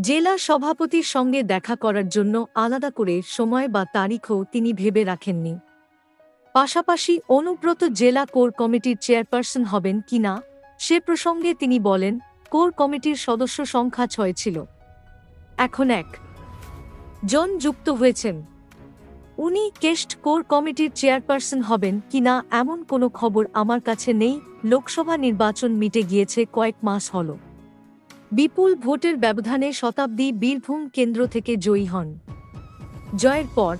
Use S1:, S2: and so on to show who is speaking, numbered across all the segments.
S1: জেলা সভাপতির সঙ্গে দেখা করার জন্য আলাদা করে সময় বা তারিখও তিনি ভেবে রাখেননি। পাশাপাশি অনুব্রত জেলা কোর কমিটির চেয়ারপারসন হবেন কিনা সে প্রসঙ্গে তিনি বলেন, কোর কমিটির সদস্য সংখ্যা ছয় ছিল। এখন এক। জন যুক্ত হয়েছেন। উনি কেস্ট কোর কমিটির চেয়ারপারসন হবেন কিনা এমন কোনো খবর আমার কাছে নেই, লোকসভা নির্বাচন মিটে গিয়েছে কয়েক মাস হল। বিপুল ভোটের ব্যবধানে শতাব্দী বীরভূম কেন্দ্র থেকে জয়ী হন। জয়ের পর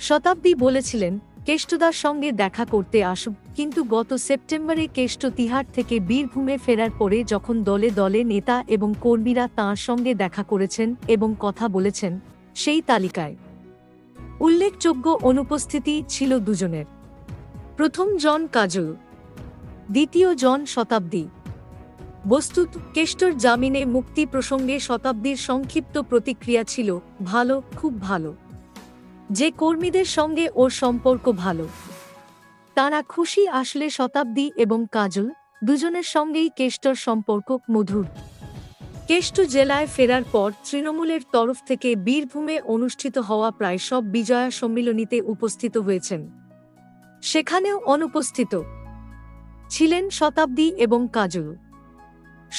S1: শতাব্দী বলেছিলেন, কেষ্টদার সঙ্গে দেখা করতে আসুক, কিন্তু গত সেপ্টেম্বরে কেষ্ট তিহার থেকে বীরভূমে ফেরার পরে যখন দলে দলে নেতা এবং কর্মীরা তাঁর সঙ্গে দেখা করেছেন এবং কথা বলেছেন, সেই তালিকায় উল্লেখযোগ্য অনুপস্থিতি ছিল দুজনের। প্রথম জন কাজল, দ্বিতীয় জন শতাব্দী। বস্তুত কেষ্টর জামিনে মুক্তি প্রসঙ্গে শতাব্দীর সংক্ষিপ্ত প্রতিক্রিয়া ছিল, ভালো, খুব ভালো। যে কর্মীদের সঙ্গে ওর সম্পর্ক ভালো। তারা খুশি আসলে শতাব্দী এবং কাজল, দুজনের সঙ্গেই কেষ্টর সম্পর্ক মধুর। কেষ্ট জেলায় ফেরার পর তৃণমূলের তরফ থেকে বীরভূমে অনুষ্ঠিত হওয়া প্রায় সব বিজয়া সম্মিলনীতে উপস্থিত হয়েছেন। সেখানেও অনুপস্থিত। ছিলেন শতাব্দী এবং কাজল।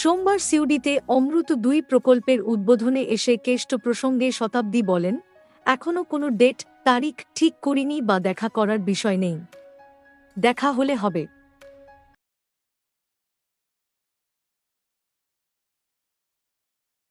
S1: সোমবার সিউডিতে অমৃত দুই প্রকল্পের উদ্বোধনে এসে কেষ্ট প্রসঙ্গে শতাব্দী বলেন এখনও কোনো ডেট, তারিখ ঠিক করিনি বা দেখা করার বিষয় নেই। দেখা হলে হবে।